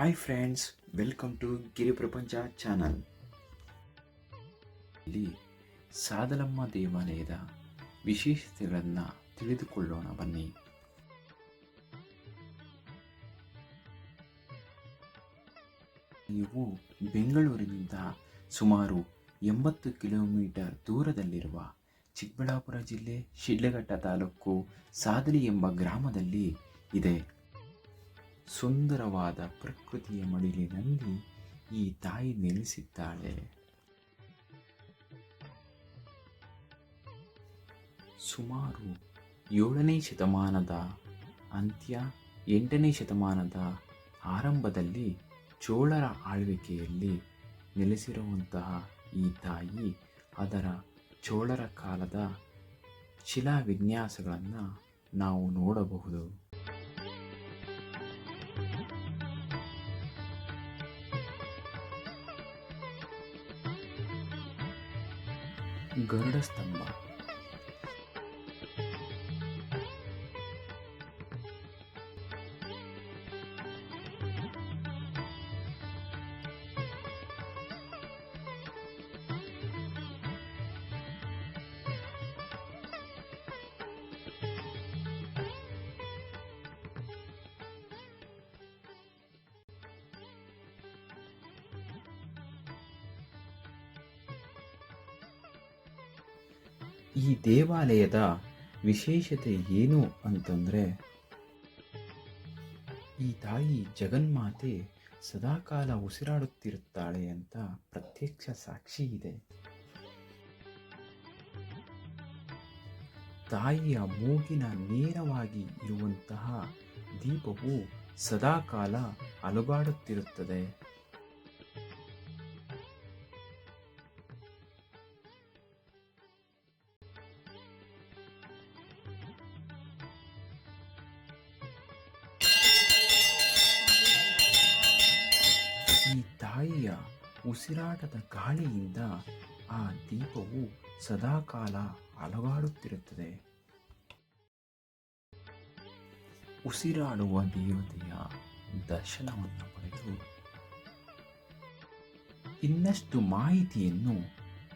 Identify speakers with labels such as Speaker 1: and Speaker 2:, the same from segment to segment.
Speaker 1: Hi friends welcome to Giri Prapancha channel ಇಲ್ಲಿ ಸಾದಲಮ್ಮ ದೇವಾಲಯದ ವಿಶೇಷತೆಗಳನ್ನು ತಿಳಿದುಕೊಳ್ಳೋಣ ಬನ್ನಿ. ನೀವು ಬೆಂಗಳೂರಿನಿಂದ ಸುಮಾರು ಎಂಬತ್ತು ಕಿಲೋಮೀಟರ್ ದೂರದಲ್ಲಿರುವ ಚಿಕ್ಕಬಳ್ಳಾಪುರ ಜಿಲ್ಲೆ ಶಿಡ್ಲಘಟ್ಟ ತಾಲೂಕು ಸಾದಲಿ ಎಂಬ ಗ್ರಾಮದಲ್ಲಿ ಇದೆ. ಸುಂದರವಾದ ಪ್ರಕೃತಿಯ ಮಡಿಲಿನಲ್ಲಿ ಈ ತಾಯಿ ನೆಲೆಸಿದ್ದಾಳೆ. ಸುಮಾರು ಏಳನೇ ಶತಮಾನದ ಅಂತ್ಯ ಎಂಟನೇ ಶತಮಾನದ ಆರಂಭದಲ್ಲಿ ಚೋಳರ ಆಳ್ವಿಕೆಯಲ್ಲಿ ನೆಲೆಸಿರುವಂತಹ ಈ ತಾಯಿ ಅದರ ಚೋಳರ ಕಾಲದ ಶಿಲಾ ವಿನ್ಯಾಸಗಳನ್ನು ನಾವು ನೋಡಬಹುದು. ಗರುಡ ಸ್ತಂಭ ಈ ದೇವಾಲಯದ ವಿಶೇಷತೆ ಏನು ಅಂತಂದರೆ, ಈ ತಾಯಿ ಜಗನ್ಮಾತೆ ಸದಾಕಾಲ ಉಸಿರಾಡುತ್ತಿರುತ್ತಾಳೆ ಅಂತ ಪ್ರತ್ಯಕ್ಷ ಸಾಕ್ಷಿ ಇದೆ. ತಾಯಿಯ ಮೂಗಿನ ನೇರವಾಗಿ ಇರುವಂತಹ ದೀಪವು ಸದಾಕಾಲ ಅಲುಗಾಡುತ್ತಿರುತ್ತದೆ. ಉಸಿರಾಟದ ಗಾಳಿಯಿಂದ ಆ ದೀಪವು ಸದಾಕಾಲ ಅಲಗಾಡುತ್ತಿರುತ್ತದೆ. ಉಸಿರಾಡುವ ದೇವತೆಯ ದರ್ಶನವನ್ನು ಪಡೆದು ಇನ್ನಷ್ಟು ಮಾಹಿತಿಯನ್ನು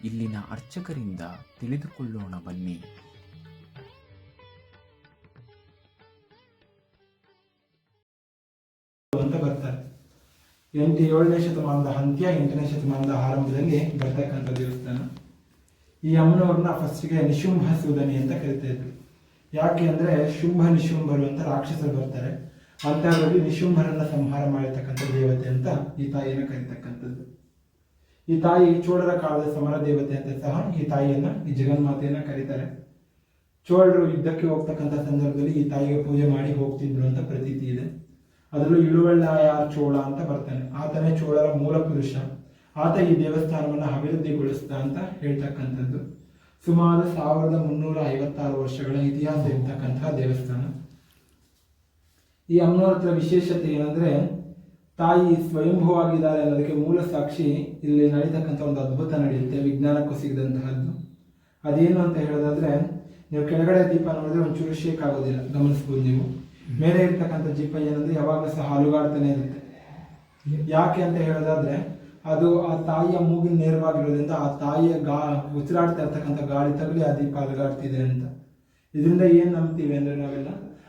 Speaker 1: ಇಲ್ಲಿನ ಅರ್ಚಕರಿಂದ ತಿಳಿದುಕೊಳ್ಳೋಣ ಬನ್ನಿ.
Speaker 2: ಬರ್ತಾರೆ ಎಂಟು ಏಳನೇ ಶತಮಾನದ ಅಂತ್ಯ, ಎಂಟನೇ ಶತಮಾನದ ಆರಂಭದಲ್ಲಿ ಬರ್ತಕ್ಕಂಥ ದೇವಸ್ಥಾನ. ಈ ಅಮ್ಮನವ್ರನ್ನ ಫಸ್ಟ್ಗೆ ನಿಶುಂಭ ಸೂದನಿ ಅಂತ ಕರಿತಾ ಇದ್ರು. ಯಾಕೆ ಅಂದ್ರೆ ಶುಂಭ ನಿಶುಂಭರು ಅಂತ ರಾಕ್ಷಸರು ಬರ್ತಾರೆ. ಅಂತಹವರಲ್ಲಿ ನಿಶುಂಭರನ್ನ ಸಂಹಾರ ಮಾಡಿರ್ತಕ್ಕಂಥ ದೇವತೆ ಅಂತ ಈ ತಾಯಿಯನ್ನ ಕರಿತಕ್ಕಂಥದ್ದು. ಈ ತಾಯಿ ಚೋಳರ ಕಾಲದ ಸಮರ ದೇವತೆ ಅಂತ ಸಹ ಈ ತಾಯಿಯನ್ನ, ಈ ಜಗನ್ಮಾತೆಯನ್ನ ಕರೀತಾರೆ. ಚೋಳರು ಯುದ್ಧಕ್ಕೆ ಹೋಗ್ತಕ್ಕಂಥ ಸಂದರ್ಭದಲ್ಲಿ ಈ ತಾಯಿಗೆ ಪೂಜೆ ಮಾಡಿ ಹೋಗ್ತಿದ್ರು ಅಂತ ಪ್ರತೀತಿ. ಇದೆ ಅದರಲ್ಲೂ ಇಳುವಳ್ಳಾಯ ಚೋಳ ಅಂತ ಬರ್ತಾನೆ. ಆತನೇ ಚೋಳರ ಮೂಲ ಪುರುಷ. ಆತ ಈ ದೇವಸ್ಥಾನವನ್ನು ಅಭಿವೃದ್ಧಿಗೊಳಿಸಿದ ಅಂತ ಹೇಳ್ತಕ್ಕಂಥದ್ದು. ಸುಮಾರು ಸಾವಿರದ ಮುನ್ನೂರ ಐವತ್ತಾರು ವರ್ಷಗಳ ಇತಿಹಾಸ ಇರ್ತಕ್ಕಂತಹ ದೇವಸ್ಥಾನ. ಈ ಅಮ್ಮನವ್ರ ವಿಶೇಷತೆ ಏನಂದ್ರೆ, ತಾಯಿ ಸ್ವಯಂಭೂವಾಗಿದ್ದಾರೆ ಅನ್ನೋದಕ್ಕೆ ಮೂಲ ಸಾಕ್ಷಿ ಇಲ್ಲಿ ನಡೀತಕ್ಕಂಥ ಒಂದು ಅದ್ಭುತ ನಡೆಯುತ್ತೆ ವಿಜ್ಞಾನಕ್ಕೂ ಸಿಗದಂತಹದ್ದು ಅದೇನು ಅಂತ ಹೇಳೋದಾದ್ರೆ, ನೀವು ಕೆಳಗಡೆ ದೀಪ ನೋಡಿದ್ರೆ ಒಂಚೂರು ಶೇಕ್ ಆಗೋದಿಲ್ಲ, ಗಮನಿಸ್ಬೋದು ನೀವು. ಮೇಲೆ ಇರ್ತಕ್ಕಂಥ ದೀಪ ಏನಂದ್ರೆ ಯಾವಾಗಲೂ ಸಹ ಅಲುಗಾಡ್ತಾನೆ ಇರುತ್ತೆ. ಯಾಕೆ ಅಂತ ಹೇಳೋದಾದ್ರೆ, ಅದು ಆ ತಾಯಿಯ ಮೂಗಿನ ನೇರವಾಗಿರೋದ್ರಿಂದ ಆ ತಾಯಿಯ ಗಾ, ಉಸಿರಾಡ್ತಾ ಇರ್ತಕ್ಕಂಥ ಗಾಳಿ ತಗಲಿ ಆ ದೀಪ ಅಲುಗಾಡ್ತಿದೆ ಅಂತ. ಇದರಿಂದ ಏನು ನಂಬ್ತೀವಿ ಅಂದ್ರೆ ನಾವೆಲ್ಲ,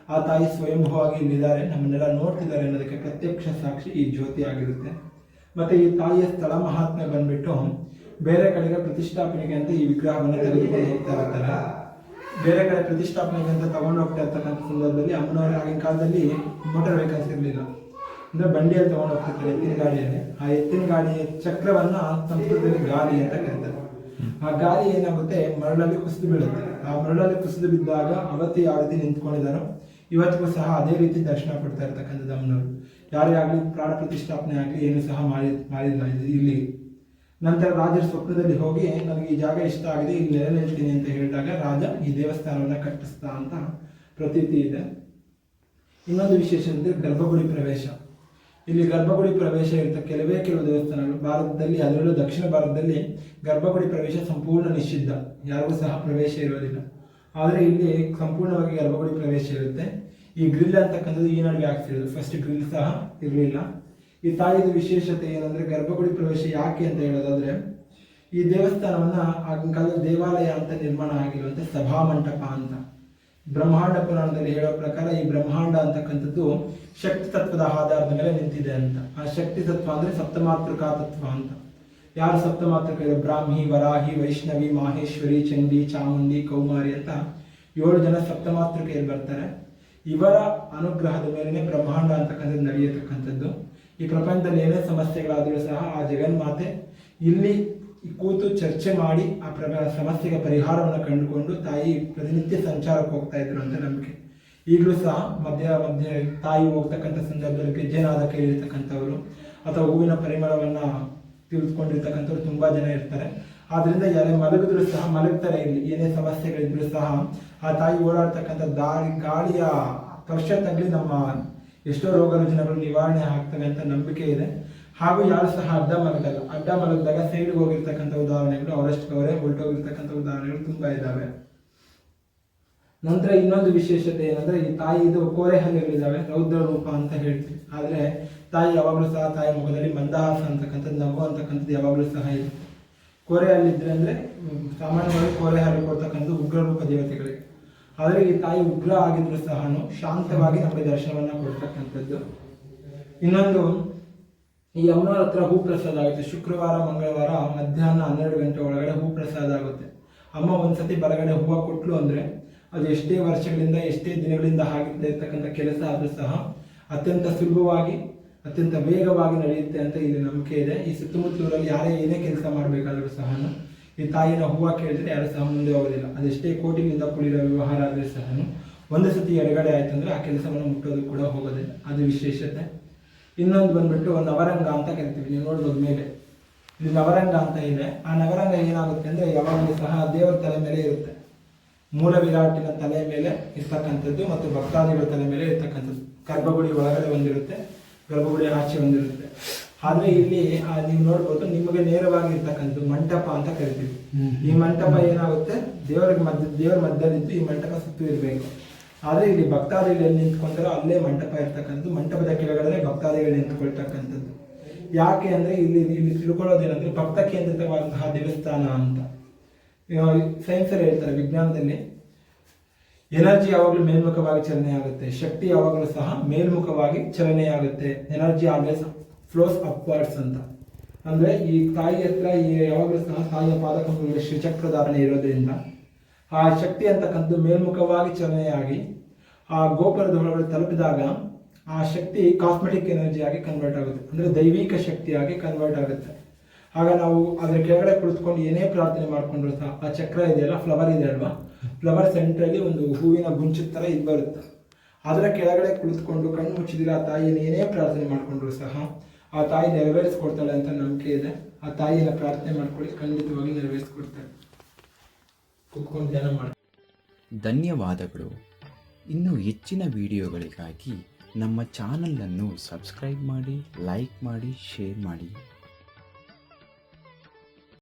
Speaker 2: ಆ ತಾಯಿ ಸ್ವಯಂಭವಾಗಿ ಇಲ್ಲಿದ್ದಾರೆ, ನಮ್ಮನ್ನೆಲ್ಲ ನೋಡ್ತಿದ್ದಾರೆ ಅನ್ನೋದಕ್ಕೆ ಪ್ರತ್ಯಕ್ಷ ಸಾಕ್ಷಿ ಈ ಜ್ಯೋತಿ ಆಗಿರುತ್ತೆ. ಮತ್ತೆ ಈ ತಾಯಿಯ ಸ್ಥಳ ಮಹಾತ್ಮೆ ಬಂದ್ಬಿಟ್ಟು ಬೇರೆ ಕಡೆಗೆ ಪ್ರತಿಷ್ಠಾಪನೆಗೆ ಅಂತ ಈ ವಿಗ್ರಹವನ್ನು ತೆಗೆದುಕೊಂಡು ಹೋಗ್ತಾ ಇರ್ತಾರೆ. ಬೇರೆ ಕಡೆ ಪ್ರತಿಷ್ಠಾಪನೆಗೆ ಅಂತ ತಗೊಂಡು ಹೋಗ್ತಾ ಇರ್ತಕ್ಕಂಥ ಸಂದರ್ಭದಲ್ಲಿ ಅಮ್ಮನವರ ಆಗಿನ ಕಾಲದಲ್ಲಿ ಮೋಟರ್ ವೆಹಿಕಲ್ಸ್ ಇರಲಿಲ್ಲ. ಅಂದ್ರೆ ಬಂಡಿಯಲ್ಲಿ ತಗೊಂಡು ಹೋಗ್ತಿರ್ತಾರೆ ಎತ್ತಿನ ಗಾಡಿಯಲ್ಲಿ. ಆ ಎತ್ತಿನ ಗಾಡಿಯ ಚಕ್ರವನ್ನ ಸಂಸ್ಕೃತದಲ್ಲಿ ಗಾಲಿ ಅಂತ ಕರೀತಾರೆ. ಆ ಗಾಲಿ ಏನಾಗುತ್ತೆ? ಮರಳಲ್ಲಿ ಕುಸಿದು ಬೀಳುತ್ತೆ. ಆ ಮರಳಲ್ಲಿ ಕುಸಿದು ಬಿದ್ದಾಗ ಅವತ್ತು ಯಾವ ರೀತಿ ನಿಂತ್ಕೊಂಡಿದ್ದಾರೋ, ಇವತ್ತಿಗೂ ಸಹ ಅದೇ ರೀತಿ ದರ್ಶನ ಕೊಡ್ತಾ ಇರ್ತಕ್ಕಂಥದ್ದು ಅಮ್ಮನವರು. ಯಾರೇ ಆಗಲಿ ಪ್ರಾಣ ಪ್ರತಿಷ್ಠಾಪನೆ ಆಗಲಿ ಏನು ಸಹ ಮಾಡಿ ಮಾಡಿಲ್ಲ ಇಲ್ಲಿ. ನಂತರ ರಾಜರ ಸ್ವಪ್ನದಲ್ಲಿ ಹೋಗಿ, ನನಗೆ ಈ ಜಾಗ ಇಷ್ಟ ಆಗಿದೆ, ಇಲ್ಲಿ ನೆಲೆ ನಿಲ್ತೀನಿ ಅಂತ ಹೇಳಿದಾಗ ರಾಜ ಈ ದೇವಸ್ಥಾನವನ್ನು ಕಟ್ಟಿಸ್ತಾ ಅಂತ ಪ್ರತೀತಿ ಇದೆ. ಇನ್ನೊಂದು ವಿಶೇಷ ಅಂದರೆ ಗರ್ಭಗುಡಿ ಪ್ರವೇಶ. ಇಲ್ಲಿ ಗರ್ಭಗುಡಿ ಪ್ರವೇಶ ಇರುತ್ತೆ ಕೆಲವೇ ಕೆಲವು ದೇವಸ್ಥಾನಗಳು. ಭಾರತದಲ್ಲಿ, ಅದರಲ್ಲೂ ದಕ್ಷಿಣ ಭಾರತದಲ್ಲಿ ಗರ್ಭಗುಡಿ ಪ್ರವೇಶ ಸಂಪೂರ್ಣ ನಿಷಿದ್ಧ. ಯಾರಿಗೂ ಸಹ ಪ್ರವೇಶ ಇರೋದಿಲ್ಲ ಆದರೆ ಇಲ್ಲಿ ಸಂಪೂರ್ಣವಾಗಿ ಗರ್ಭಗುಡಿ ಪ್ರವೇಶ ಇರುತ್ತೆ. ಈ ಗ್ರಿಲ್ ಅಂತಕ್ಕಂಥದ್ದು ಈ ನಡುವೆ ಆಗ್ತಿರೋದು ಫಸ್ಟ್ ಗ್ರಿಲ್ ಸಹ ಇರಲಿಲ್ಲ. ಈ ತಾಯಿದು ವಿಶೇಷತೆ ಏನಂದ್ರೆ ಗರ್ಭಗುಡಿ ಪ್ರವೇಶ ಯಾಕೆ ಅಂತ ಹೇಳೋದಾದ್ರೆ, ಈ ದೇವಸ್ಥಾನವನ್ನ ಆಗಿನ ಕಾಲದ ದೇವಾಲಯ ಅಂತ ನಿರ್ಮಾಣ ಆಗಿರುವಂತೆ ಸಭಾಮಂಟಪ ಅಂತ. ಬ್ರಹ್ಮಾಂಡ ಪುರಾಣದಲ್ಲಿ ಹೇಳೋ ಪ್ರಕಾರ ಈ ಬ್ರಹ್ಮಾಂಡ ಅಂತಕ್ಕಂಥದ್ದು ಶಕ್ತಿ ತತ್ವದ ಆಧಾರದ ಮೇಲೆ ನಿಂತಿದೆ ಅಂತ. ಆ ಶಕ್ತಿ ತತ್ವ ಅಂದ್ರೆ ಸಪ್ತಮಾತೃಕಾ ತತ್ವ ಅಂತ. ಯಾರು ಸಪ್ತಮಾತೃಕ ಬ್ರಾಹ್ಮಿ, ವರಾಹಿ, ವೈಷ್ಣವಿ, ಮಾಹೇಶ್ವರಿ, ಚಂಡಿ, ಚಾಮುಂಡಿ, ಕೌಮಾರಿ ಅಂತ ಏಳು ಜನ ಸಪ್ತಮಾತೃಕೆಯಲ್ಲಿ ಬರ್ತಾರೆ. ಇವರ ಅನುಗ್ರಹದ ಮೇಲೆನೆ ಬ್ರಹ್ಮಾಂಡ ಅಂತಕ್ಕಂಥದ್ದು ನಡೆಯತಕ್ಕಂಥದ್ದು. ಈ ಪ್ರಪಂಚದಲ್ಲಿ ಏನೇ ಸಮಸ್ಯೆಗಳಾದರೂ ಸಹ ಆ ಜಗನ್ಮಾತೆ ಇಲ್ಲಿ ಕೂತು ಚರ್ಚೆ ಮಾಡಿ ಆ ಪ್ರ ಸಮಸ್ಯೆಗೆ ಪರಿಹಾರವನ್ನು ಕಂಡುಕೊಂಡು ತಾಯಿ ಪ್ರತಿನಿತ್ಯ ಸಂಚಾರಕ್ಕೆ ಹೋಗ್ತಾ ಇದ್ರು ಅಂತ ನಂಬಿಕೆ. ಈಗಲೂ ಸಹ ಮಧ್ಯ ಮಧ್ಯ ತಾಯಿ ಹೋಗ್ತಕ್ಕಂಥ ಸಂದರ್ಭದಲ್ಲಿ ಗೆಜ್ಜೆನಾದ ಕೇಳಿರ್ತಕ್ಕಂಥವ್ರು ಅಥವಾ ಹೂವಿನ ಪರಿಮಳವನ್ನು ತಿಳಿದುಕೊಂಡಿರ್ತಕ್ಕಂಥವ್ರು ತುಂಬಾ ಜನ ಇರ್ತಾರೆ. ಆದ್ದರಿಂದ ಯಾರೇ ಮಲಗಿದ್ರು ಸಹ ಮಲಗ್ತಾರೆ ಇಲ್ಲಿ. ಏನೇ ಸಮಸ್ಯೆಗಳಿದ್ರು ಸಹ ಆ ತಾಯಿ ಓಡಾಡ್ತಕ್ಕಂಥ ದಾರಿ, ಗಾಳಿಯ ಸ್ಪರ್ಶ ತಗಲಿ ನಮ್ಮ ಎಷ್ಟೋ ರೋಗ ರುಜಿನಗಳು ನಿವಾರಣೆ ಆಗ್ತವೆ ಅಂತ ನಂಬಿಕೆ ಇದೆ. ಹಾಗೂ ಯಾರು ಸಹ ಅಡ್ಡ ಮಲಗಲ್ಲ. ಅಡ್ಡ ಮಲಗಿದಾಗ ಸೈಡ್ಗೆ ಹೋಗಿರ್ತಕ್ಕಂಥ ಉದಾಹರಣೆಗಳು ಅವರಷ್ಟು ಅವರೇ ಹೊರಟೋಗಿರ್ತಕ್ಕಂಥ ಉದಾಹರಣೆಗಳು ತುಂಬ ಇದ್ದಾವೆ ನಂತರ ಇನ್ನೊಂದು ವಿಶೇಷತೆ ಏನಂದ್ರೆ, ಈ ತಾಯಿ ಇದು ಕೋರೆ ಹಲ್ಲುಗಳಿದ್ದಾವೆ ರೌದ್ರ ರೂಪ ಅಂತ ಹೇಳ್ತೀವಿ. ಆದರೆ ತಾಯಿ ಯಾವಾಗಲೂ ಸಹ ತಾಯಿ ಮುಖದಲ್ಲಿ ಮಂದಹಾಸ ಅಂತಕ್ಕಂಥದ್ದು, ನಗು ಅಂತಕ್ಕಂಥದ್ದು ಯಾವಾಗಲೂ ಸಹ ಇದೆ. ಕೋರೆ ಹಲ್ಲಿದ್ರೆ ಅಂದರೆ ಸಾಮಾನ್ಯವಾಗಿ ಕೋರೆ ಹಲ್ಲು ಕೊಡ್ತಕ್ಕಂಥದ್ದು ಉಗ್ರ ರೂಪ ದೇವತೆಗಳಿಗೆ ಆದ್ರೆ ಈ ತಾಯಿ ಉಗ್ರ ಆಗಿದ್ರು ಸಹ ಶಾಂತವಾಗಿ ನಮಗೆ ದರ್ಶನವನ್ನು ಕೊಡ್ತಕ್ಕಂಥದ್ದು. ಇನ್ನೊಂದು, ಈ ಅಮ್ಮನವ್ರ ಹತ್ರ ಹೂ ಪ್ರಸಾದ ಆಗುತ್ತೆ. ಶುಕ್ರವಾರ, ಮಂಗಳವಾರ ಮಧ್ಯಾಹ್ನ ಹನ್ನೆರಡು ಗಂಟೆ ಒಳಗಡೆ ಹೂ ಪ್ರಸಾದ ಆಗುತ್ತೆ. ಅಮ್ಮ ಒಂದ್ಸತಿ ಬಲಗಡೆ ಹೂವು ಕೊಟ್ಲು ಅಂದ್ರೆ ಅದು ಎಷ್ಟೇ ವರ್ಷಗಳಿಂದ, ಎಷ್ಟೇ ದಿನಗಳಿಂದ ಆಗಿದ್ದ ಇರ್ತಕ್ಕಂಥ ಕೆಲಸ ಆದರೂ ಸಹ ಅತ್ಯಂತ ಸುಲಭವಾಗಿ, ಅತ್ಯಂತ ವೇಗವಾಗಿ ನಡೆಯುತ್ತೆ ಅಂತ ಇಲ್ಲಿ ನಂಬಿಕೆ ಇದೆ. ಈ ಸುತ್ತಮುತ್ತಲೂರಲ್ಲಿ ಯಾರೇ ಏನೇ ಕೆಲಸ ಮಾಡಬೇಕಾದ್ರೂ ಸಹ ಈ ತಾಯಿನ ಹೂವು ಕೇಳಿದ್ರೆ ಯಾರು ಸಹ ಮುಂದೆ ಹೋಗೋದಿಲ್ಲ. ಅದೆಷ್ಟೇ ಕೋಟಿನಿಂದ ಕೂಡಿರೋ ವ್ಯವಹಾರ ಆದರೆ ಸಹ ಒಂದು ಸತಿ ಎಡಗಡೆ ಆಯ್ತು ಅಂದ್ರೆ ಆ ಕೆಲಸವನ್ನು ಮುಟ್ಟೋದು ಕೂಡ ಹೋಗೋದಿಲ್ಲ. ಅದು ವಿಶೇಷತೆ. ಇನ್ನೊಂದು ಬಂದ್ಬಿಟ್ಟು ನವರಂಗ ಅಂತ ಕರಿತೀವಿ. ನೀವು ನೋಡ್ಬೋದು ಮೇಲೆ. ಇಲ್ಲಿ ನವರಂಗ ಅಂತ ಇದೆ. ಆ ನವರಂಗ ಏನಾಗುತ್ತೆ ಅಂದ್ರೆ ಯಾವಾಗಲೂ ಸಹ ದೇವರ ತಲೆ ಮೇಲೆ ಇರುತ್ತೆ. ಮೂಲ ವಿರಾಟಿನ ತಲೆ ಮೇಲೆ ಇರ್ತಕ್ಕಂಥದ್ದು ಮತ್ತು ಭಕ್ತಾದಿಗಳ ತಲೆ ಮೇಲೆ ಇರ್ತಕ್ಕಂಥದ್ದು. ಗರ್ಭಗುಡಿ ಒಳಗಡೆ ಒಂದಿರುತ್ತೆ. ಗರ್ಭಗುಡಿ ಆಚೆ ಒಂದಿರುತ್ತೆ. ಆದ್ರೆ ಇಲ್ಲಿ ನೀವು ನೋಡ್ಬೋದು ನಿಮಗೆ ನೇರವಾಗಿ ಇರ್ತಕ್ಕಂಥ ಮಂಟಪ ಅಂತ ಕರಿತೀವಿ. ಈ ಮಂಟಪ ಏನಾಗುತ್ತೆ? ದೇವರ ಮಧ್ಯ ದೇವರ ಮಧ್ಯದಲ್ಲಿದ್ದು ಈ ಮಂಟಪ ಸುತ್ತು ಇರಬೇಕು. ಆದ್ರೆ ಇಲ್ಲಿ ಭಕ್ತಾದಿಗಳು ಎಲ್ಲಿ ನಿಂತ್ಕೊಂತಾರೋ ಅಲ್ಲೇ ಮಂಟಪ ಇರ್ತಕ್ಕಂಥದ್ದು ಮಂಟಪದ ಕೆಳಗಡೆ ಭಕ್ತಾದಿಗಳು ನಿಂತ್ಕೊಳ್ತಕ್ಕಂಥದ್ದು. ಯಾಕೆ ಅಂದ್ರೆ ಇಲ್ಲಿ ಇಲ್ಲಿ ತಿಳ್ಕೊಳ್ಳೋದೇನಂದ್ರೆ ಭಕ್ತ ಕೇಂದ್ರಿತವಾದಂತಹ ದೇವಸ್ಥಾನ ಅಂತ. ಸೈನ್ಸ್ ಅಲ್ಲಿ ಹೇಳ್ತಾರೆ ವಿಜ್ಞಾನದಲ್ಲಿ. ಎನರ್ಜಿ ಯಾವಾಗಲೂ ಮೇಲ್ಮುಖವಾಗಿ ಚಲನೆ ಆಗುತ್ತೆ ಶಕ್ತಿ ಯಾವಾಗಲೂ ಸಹ ಮೇಲ್ಮುಖವಾಗಿ ಚಲನೆ ಆಗುತ್ತೆ ಎನರ್ಜಿ ಆಲ್ವೇಸ್ ಫ್ಲೋಸ್ ಅಪ್ವರ್ಡ್ಸ್ ಅಂತ. ಅಂದ್ರೆ ಈ ತಾಯಿ ಹತ್ರ ಈ ಯಾವಾಗಲೂ ಸಹ ತಾಯಿಯ ಪಾದಕಂಬ ಶ್ರೀಚಕ್ರ ಧಾರಣೆ ಇರೋದ್ರಿಂದ ಆ ಶಕ್ತಿ ಅಂತಕ್ಕಂಥದ್ದು ಮೇಲ್ಮುಖವಾಗಿ ಚಲನೆಯಾಗಿ ಆ ಗೋಪುರದ ಒಳಗಡೆ ತಲುಪಿದಾಗ ಆ ಶಕ್ತಿ ಕಾಸ್ಮೆಟಿಕ್ ಎನರ್ಜಿ ಆಗಿ ಕನ್ವರ್ಟ್ ಆಗುತ್ತೆ. ಅಂದ್ರೆ ದೈವಿಕ ಶಕ್ತಿಯಾಗಿ ಕನ್ವರ್ಟ್ ಆಗುತ್ತೆ. ಆಗ ನಾವು ಅದರ ಕೆಳಗಡೆ ಕುಳಿತುಕೊಂಡು ಏನೇ ಪ್ರಾರ್ಥನೆ ಮಾಡ್ಕೊಂಡ್ರು ಸಹ ಆ ಚಕ್ರ ಇದೆಯಲ್ಲ ಫ್ಲವರ್ ಇದೆ ಅಲ್ವಾ? ಫ್ಲವರ್ ಸೆಂಟ್ರಲ್ಲಿ ಒಂದು ಹೂವಿನ ಗುಂಚು ತರ ಇದು ಬರುತ್ತೆ ಅದರ ಕೆಳಗಡೆ ಕುಳಿತುಕೊಂಡು ಕಣ್ಣು ಮುಚ್ಚಿದಿರ ತಾಯಿಯನ್ನು ಏನೇ ಪ್ರಾರ್ಥನೆ ಮಾಡಿಕೊಂಡ್ರು ಸಹ ಆ ತಾಯಿ ನೆರವೇರಿಸ್ಕೊಡ್ತಾಳೆ ಅಂತ ನಂಬಿಕೆ ಇದೆ. ಆ ತಾಯಿಯನ್ನ ಪ್ರಾರ್ಥನೆ ಮಾಡ್ಕೊಳ್ಳಿ, ಖಂಡಿತವಾಗಿ ನೆರವೇರಿಸ್ಕೊಡ್ತಾಳೆ ಕುತ್ಕೊಂಡು ಧ್ಯಾನ ಮಾಡಿ.
Speaker 1: ಧನ್ಯವಾದಗಳು. ಇನ್ನೂ ಹೆಚ್ಚಿನ ವಿಡಿಯೋಗಳಿಗಾಗಿ ನಮ್ಮ ಚಾನಲನ್ನು ಸಬ್ಸ್ಕ್ರೈಬ್ ಮಾಡಿ, ಲೈಕ್ ಮಾಡಿ, ಶೇರ್ ಮಾಡಿ.